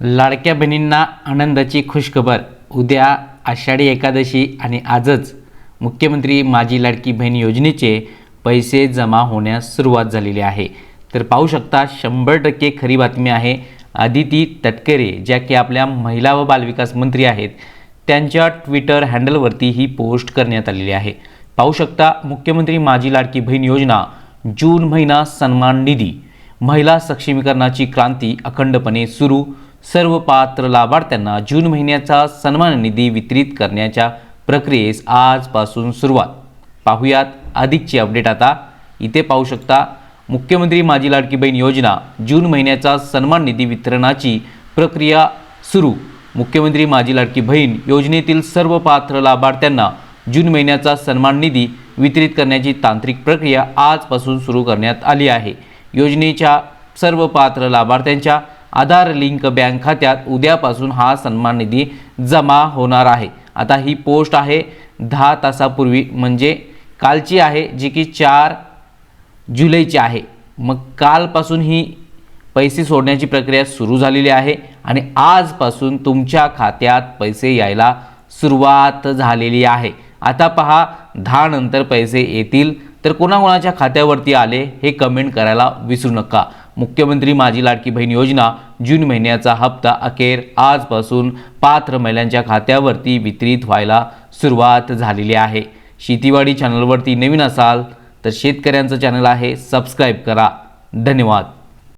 लाडक्या बहिणींना आनंदाची खुशखबर. उद्या आषाढी एकादशी आणि आजच मुख्यमंत्री माझी लाडकी बहीण योजनेचे पैसे जमा होण्यास सुरुवात झालेली आहे. तर पाहू शकता शंभर टक्के खरी बातमी आहे आदिती तटकरे ज्या की आपल्या महिला व बालविकास मंत्री आहेत. त्यांच्या ट्विटर हँडलवरती ही पोस्ट करण्यात आलेली आहे. पाहू शकता मुख्यमंत्री माझी लाडकी बहीण योजना जून महिना सन्मान निधी. महिला सक्षमीकरणाची क्रांती अखंडपणे सुरू. सर्व पात्र लाभार्थ्यांना जून महिन्याचा सन्मान निधी वितरित करण्याच्या प्रक्रियेस आजपासून सुरुवात. पाहुयात अधिकची अपडेट आता. इथे पाहू शकता मुख्यमंत्री माझी लाडकी बहीण योजना जून महिन्याचा सन्मान निधी वितरणाची प्रक्रिया सुरू. मुख्यमंत्री माझी लाडकी बहीण योजनेतील सर्व पात्र लाभार्थ्यांना जून महिन्याचा सन्मान निधी वितरित करण्याची तांत्रिक प्रक्रिया आजपासून सुरू करण्यात आली आहे. योजनेच्या सर्व पात्र लाभार्थ्यांच्या आधार लिंक बँक खात्यात उद्यापासून हा सन्मान निधी जमा होणार आहे. आता ही पोस्ट आहे दहा तासापूर्वी. म्हणजे कालची आहे जी की चार जुलैची आहे. मग कालपासून ही पैसे सोडण्याची प्रक्रिया सुरू झालेली आहे आणि आजपासून तुमच्या खात्यात पैसे यायला सुरुवात झालेली आहे. आता पहा दहा नंतर पैसे येतील तर कोणाकोणाच्या खात्यावरती आले हे कमेंट करायला विसरू नका. मुख्यमंत्री माझी लाडकी बहीण योजना जून महिन्याचा हप्ता अखेर आजपासून पात्र महिलांच्या खात्यावरती वितरित व्हायला सुरुवात झालेली आहे. शेतीवाडी चॅनलवरती नवीन असाल तर शेतकऱ्यांचं चॅनल आहे सबस्क्राईब करा. धन्यवाद.